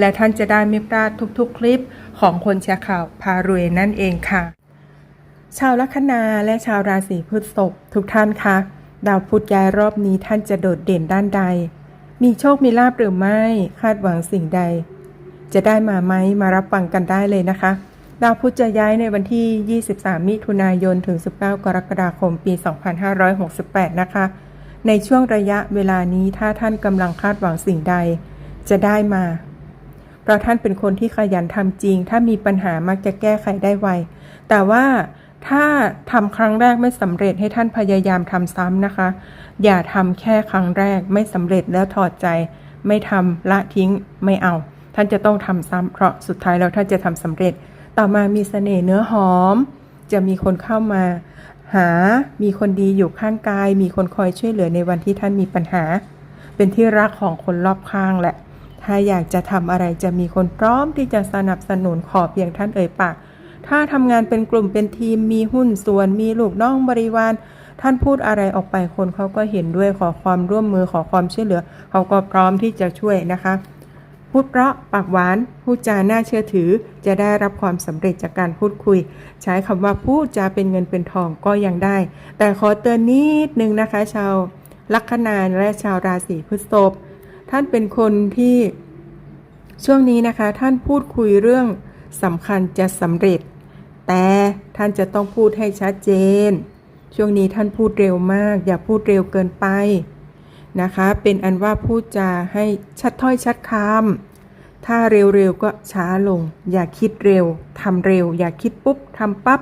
และท่านจะได้ไม่พลาดทุกๆ คลิปของคนแชร์ข่าวพารวยนั่นเองค่ะ ชาวลัคนาและชาวราศีพฤษภทุกท่านคะดาวพุธย้ายรอบนี้ท่านจะโดดเด่นด้านใด มีโชคมีลาบหรือไม่ คาดหวังสิ่งใด จะได้มาไหมมารับฟังกันได้เลยนะคะ ดาวพุธจะย้ายในวันที่ 23 มิถุนายนถึง 19 กรกฎาคมปี 2568 นะคะ ในช่วงระยะเวลานี้ถ้าท่านกำลังคาดหวังสิ่งใด จะได้มา ราะท่านเป็นคนที่ขยันทำจริง ถ้ามีปัญหามักจะแก้ไขได้ไว แต่ว่าถ้าทำครั้งแรกไม่สำเร็จให้ท่านพยายามทำซ้ำนะคะ อย่าทำแค่ครั้งแรกไม่สำเร็จแล้วถอดใจ ไม่ทำละทิ้งไม่เอา ท่านจะต้องทำซ้ำเพราะสุดท้ายแล้วท่านจะทำสำเร็จ ต่อมามีเสน่ห์เนื้อหอม จะมีคนเข้ามา หา มีคนดีอยู่ข้างกาย มีคนคอยช่วยเหลือในวันที่ท่านมีปัญหา เป็นที่รักของคนรอบข้างแหละ ถ้าอยากจะทำอะไรจะมีคนพร้อมที่จะสนับสนุนขอเพียงท่านเอ่ยปาก ถ้าทำงานเป็นกลุ่มเป็นทีมมีหุ้นส่วนมีลูกน้องบริวาร ท่านพูดอะไรออกไปคนเขาก็เห็นด้วยขอความร่วมมือขอความช่วยเหลือ เขาก็พร้อมที่จะช่วยนะคะ พูดเพราะปากหวาน พูดจาน่าเชื่อถือ จะได้รับความสำเร็จจากการพูดคุย ใช้คำว่าพูดจาเป็นเงินเป็นทองก็ยังได้ แต่ขอเตือนนิดนึงนะคะ ชาวลัคนาและชาวราศีพฤษภ ท่านเป็นคนที่ช่วงนี้นะคะ ท่านพูดคุยเรื่องสำคัญจะสำเร็จ แต่ท่านจะต้องพูดให้ชัดเจน ช่วงนี้ท่านพูดเร็วมาก อย่าพูดเร็วเกินไปนะคะ เป็นอันว่าพูดจาให้ชัดถ้อยชัดคำถ้าเร็วๆก็ช้าลง อย่าคิดเร็วทำเร็ว อย่าคิดปุ๊บทำปั๊บ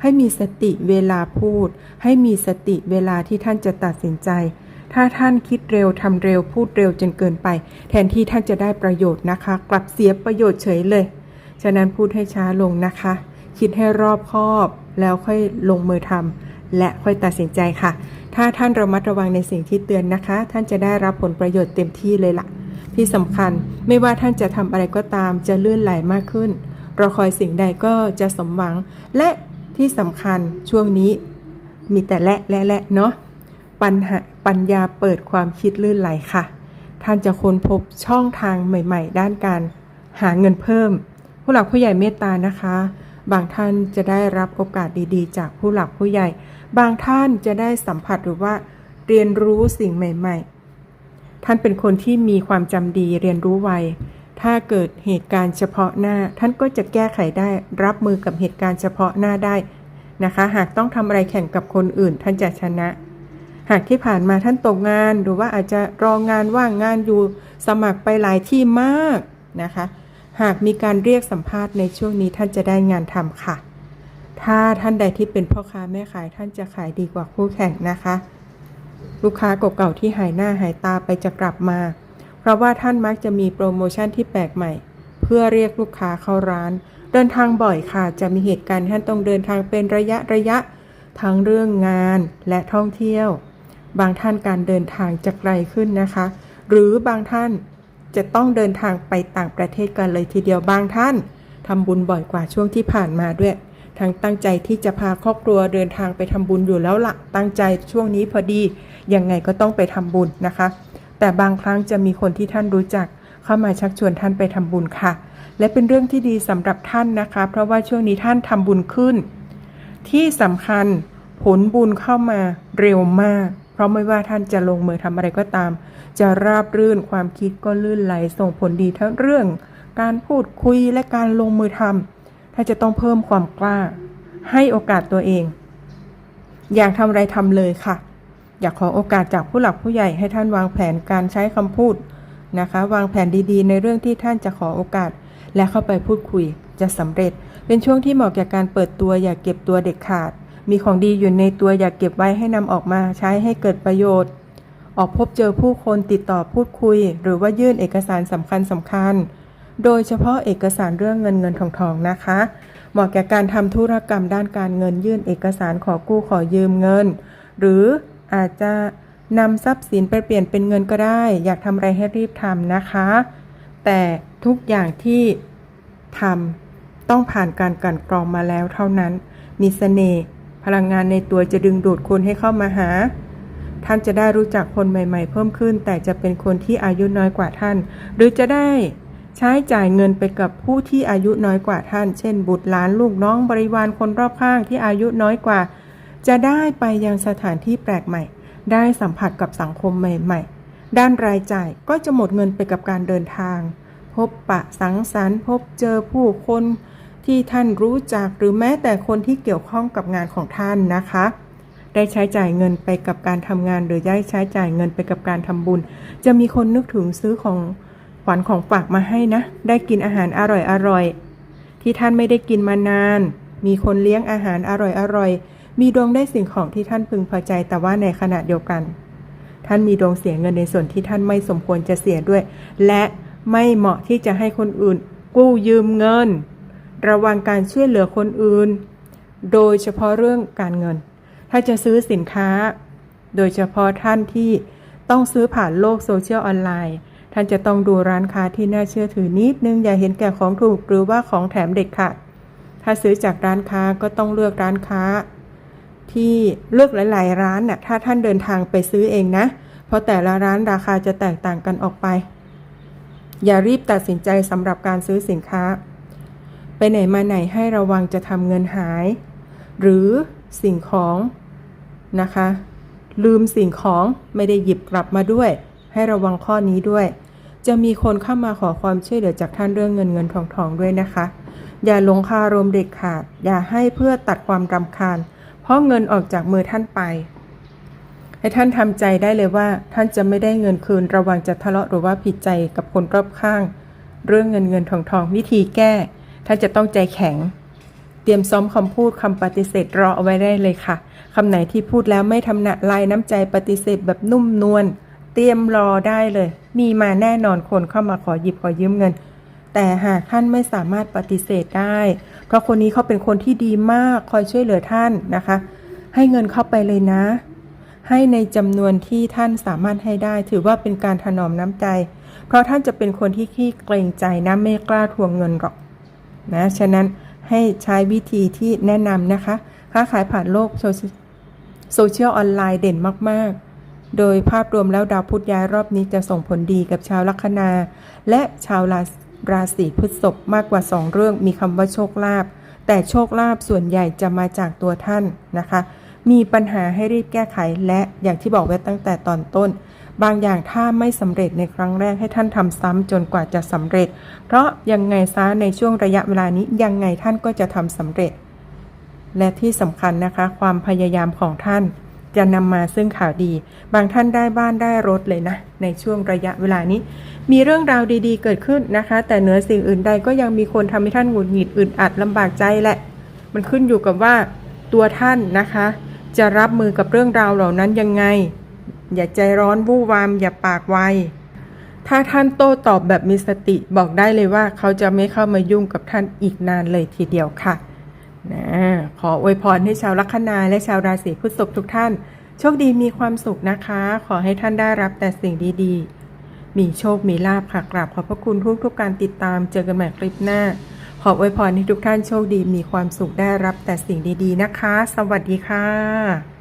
ให้มีสติเวลาพูด ให้มีสติเวลาที่ท่านจะตัดสินใจ ถ้าท่านคิดเร็วทำเร็วพูดเร็วจนเกินไป แทนที่ท่านจะได้ประโยชน์นะคะ กลับเสียประโยชน์เฉยเลย ฉะนั้นพูดให้ช้าลงนะคะ คิดให้รอบคอบแล้วค่อยลงมือทำและค่อยตัดสินใจค่ะ ถ้าท่านระมัดระวังในสิ่งที่เตือนนะคะ ท่านจะได้รับผลประโยชน์เต็มที่เลยล่ะ ที่สำคัญไม่ว่าท่านจะทำอะไรก็ตามจะเลื่อนไหลมากขึ้นรอคอยสิ่งใดก็จะสมหวัง และที่สำคัญช่วงนี้มีแต่และและและเนาะ ปัญหาปัญญาเปิดความคิดลื่นไหลค่ะ ท่านจะค้นพบช่องทางใหม่ ๆ ด้านการหาเงินเพิ่ม ผู้หลักผู้ใหญ่เมตตานะคะ บางท่านจะได้รับโอกาสดีๆ จากผู้หลักผู้ใหญ่ บางท่านจะได้สัมผัสหรือว่าเรียนรู้สิ่งใหม่ ๆ ท่านเป็นคนที่มีความจำดีเรียนรู้ไวถ้าเกิดเหตุการณ์เฉพาะหน้า ท่านก็จะแก้ไขได้รับมือกับเหตุการณ์เฉพาะหน้าได้นะคะ หากต้องทำอะไรแข่งกับคนอื่น ท่านจะชนะ หากที่ผ่านมาท่านตกงานหรือว่าอาจจะรองานว่างงานอยู่สมัครไปหลายที่มากนะคะ หากมีการเรียกสัมภาษณ์ในช่วงนี้ท่านจะได้งานทำค่ะ ถ้าท่านใดที่เป็นพ่อค้าแม่ขายท่านจะขายดีกว่าคู่แข่งนะคะ ลูกค้าเก่าๆที่หายหน้าหายตาไปจะกลับมา เพราะว่าท่านมักจะมีโปรโมชั่นที่แปลกใหม่ เพื่อเรียกลูกค้าเข้าร้าน เดินทางบ่อยค่ะ จะมีเหตุการณ์ท่านต้องเดินทางเป็นระยะระยะทั้งเรื่องงานและท่องเที่ยว บางท่านการเดินทางจะไกลขึ้นนะคะ หรือบางท่านจะต้องเดินทางไปต่างประเทศกันเลยทีเดียวบางท่านทำบุญบ่อยกว่าช่วงที่ผ่านมาด้วยทั้งตั้งใจที่จะพาครอบครัวเดินทางไปทำบุญอยู่แล้วละตั้งใจช่วงนี้พอดียังไงก็ต้องไปทำบุญนะคะ แต่บางครั้งจะมีคนที่ท่านรู้จักเข้ามาชักชวนท่านไปทำบุญค่ะ และเป็นเรื่องที่ดีสำหรับท่านนะคะ เพราะว่าช่วงนี้ท่านทำบุญขึ้น ที่สำคัญผลบุญเข้ามาเร็วมาก เพราะไม่ว่าท่านจะลงมือทำอะไรก็ตาม จะราบรื่นความคิดก็ลื่นไหลส่งผลดีทั้งเรื่อง การพูดคุยและการลงมือทำถ้านจะต้องเพิ่มความกล้า ให้โอกาสตัวเอง อยากทำอะไรทำเลยค่ะ อยากขอโอกาสจากผู้หลักผู้ใหญ่ให้ท่านวางแผนการใช้คำพูดนะคะ วางแผนดีๆ ในเรื่องที่ท่านจะขอโอกาส และเข้าไปพูดคุยจะสำเร็จ เป็นช่วงที่เหมาะแก่การเปิดตัวอย่าเก็บตัวเด็ดขาด มีของดีอยู่ในตัวอย่าเก็บไว้ให้นำออกมาใช้ให้เกิดประโยชน์ ออกพบเจอผู้คนติดต่อพูดคุย หรือว่ายื่นเอกสารสำคัญสำคัญ โดยเฉพาะเอกสารเรื่องเงินเงินทองทองนะคะ เหมาะแก่การทำธุรกรรมด้านการเงินยื่นเอกสารขอกู้ขอยืมเงิน หรืออาจจะนำทรัพย์สินไปเปลี่ยนเป็นเงินก็ได้ อยากทำอะไรให้รีบทำนะคะ แต่ทุกอย่างที่ทำต้องผ่านการกันกรองมาแล้วเท่านั้น มีเสน่ห์ ลังงานในตัวจะดึงดูดคนให้เข้ามาหา ท่านจะได้รู้จักคนใหม่ๆ เพิ่มขึ้น แต่จะเป็นคนที่อายุน้อยกว่าท่าน หรือจะได้ใช้จ่ายเงินไปกับผู้ที่อายุน้อยกว่าท่าน เช่น บุตรหลานลูกน้องบริวารคนรอบข้างที่อายุน้อยกว่า จะได้ไปยังสถานที่แปลกใหม่ ได้สัมผัสกับสังคมใหม่ๆ ด้านรายจ่ายก็จะหมดเงินไปกับการเดินทาง พบปะสังสรรค์ พบเจอผู้คน ที่ท่านรู้จักหรือแม้แต่คนที่เกี่ยวข้องกับงานของท่านนะคะ ได้ใช้จ่ายเงินไปกับการทำงาน หรือได้ใช้จ่ายเงินไปกับการทำบุญ จะมีคนนึกถึงซื้อของขวัญของฝากมาให้นะ ได้กินอาหารอร่อยๆที่ท่านไม่ได้กินมานาน มีคนเลี้ยงอาหารอร่อยๆมีดวงได้สิ่งของที่ท่านพึงพอใจ แต่ว่าในขณะเดียวกัน ท่านมีดวงเสียเงินในส่วนที่ท่านไม่สมควรจะเสียด้วย และไม่เหมาะที่จะให้คนอื่น กู้ยืมเงิน ระวังการช่วยเหลือคนอื่น โดยเฉพาะเรื่องการเงิน ถ้าจะซื้อสินค้า โดยเฉพาะท่านที่ต้องซื้อผ่านโลกโซเชียลออนไลน์ ท่านจะต้องดูร้านค้าที่น่าเชื่อถือนิดนึง อย่าเห็นแก่ของถูกหรือว่าของแถมเด็กค่ะ ถ้าซื้อจากร้านค้าก็ต้องเลือกร้านค้า ที่เลือกหลาย ๆ ร้านน่ะ ถ้าท่านเดินทางไปซื้อเองนะ เพราะแต่ละร้านราคาจะแตกต่างกันออกไป อย่ารีบตัดสินใจสำหรับการซื้อสินค้า ไปไหนมาไหนให้ระวังจะทำเงินหาย หรือสิ่งของนะคะ ลืมสิ่งของไม่ได้หยิบกลับมาด้วย ให้ระวังข้อนี้ด้วย จะมีคนเข้ามาขอความช่วยเหลือจากท่านเรื่องเงินเงินทองทองด้วยนะคะ อย่าหลงคารมเด็ดขาด อย่าให้เพื่อตัดความรำคาญ เพราะเงินออกจากมือท่านไป ให้ท่านทำใจได้เลยว่า ท่านจะไม่ได้เงินคืน ระวังจะทะเลาะหรือว่าผิดใจกับคนรอบข้าง เรื่องเงินเงินทองทองวิธีแก้ ท่านจะต้องใจแข็ง เตรียมซ้อมคำพูดคำปฏิเสธรอเอาไว้ได้เลยค่ะคำไหนที่พูดแล้วไม่ทำหนักลายน้ำใจปฏิเสธแบบนุ่มนวลเตรียมรอได้เลย มีมาแน่นอนคนเข้ามาขอหยิบขอยืมเงิน แต่หากท่านไม่สามารถปฏิเสธได้ เพราะคนนี้เขาเป็นคนที่ดีมากคอยช่วยเหลือท่านนะคะ ให้เงินเข้าไปเลยนะ ให้ในจำนวนที่ท่านสามารถให้ได้ ถือว่าเป็นการถนอมน้ำใจ เพราะท่านจะเป็นคนที่ขี้เกรงใจนะไม่กล้าทวงเงินหรอก นะฉะนั้นให้ใช้วิธีที่แนะนำนะคะ ค้าขายผ่านโลกโซเชียลโซเชียลออนไลน์เด่นมาก ๆ โดยภาพรวมแล้วดาวพุธย้ายรอบนี้จะส่งผลดีกับชาวลัคนา และชาวราราศีพฤษภมากกว่า 2 เรื่องมีคำว่าโชคลาภแต่โชคลาภส่วนใหญ่จะมาจากตัวท่านนะคะ มีปัญหาให้รีบแก้ไขและอย่างที่บอกไว้ตั้งแต่ตอนต้น บางอย่างถ้าไม่สำเร็จในครั้งแรกให้ท่านทำซ้ำจนกว่าจะสำเร็จ เพราะยังไงซะในช่วงระยะเวลานี้ยังไงท่านก็จะทำสำเร็จ และที่สำคัญนะคะ ความพยายามของท่านจะนำมาซึ่งข่าวดี บางท่านได้บ้านได้รถเลยนะ ในช่วงระยะเวลานี้ มีเรื่องราวดีๆ เกิดขึ้นนะคะ แต่เหนือสิ่งอื่นใดก็ยังมีคนทำให้ท่านหงุดหงิดอึดอัดลำบากใจแหละ มันขึ้นอยู่กับว่าตัวท่านนะคะ จะรับมือกับเรื่องราวเหล่านั้นยังไง อย่าใจร้อนวู่วาม อย่าปากไว ถ้าท่านโต้ตอบแบบมีสติบอกได้เลยว่าเขาจะไม่เข้ามายุ่งกับท่านอีกนานเลยทีเดียวค่ะนะขออวยพรให้ชาวลัคนาและชาวราศีพฤษภทุกท่าน โชคดีมีความสุขนะคะ ขอให้ท่านได้รับแต่สิ่งดีๆ มีโชคมีลาภค่ะกราบขอบพระคุณทุกทุกๆการติดตามเจอกันใหม่คลิปหน้า ขออวยพรให้ทุกท่านโชคดีมีความสุขได้รับแต่สิ่งดีๆนะคะ สวัสดีค่ะ